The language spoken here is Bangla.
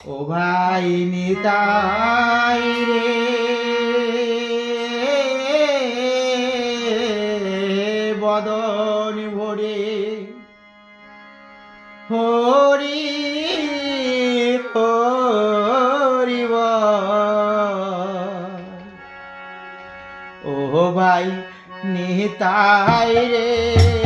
ও ভাই নিতাই রে। বদন ভরে হরি হরিব ও ভাই নিতাই রে।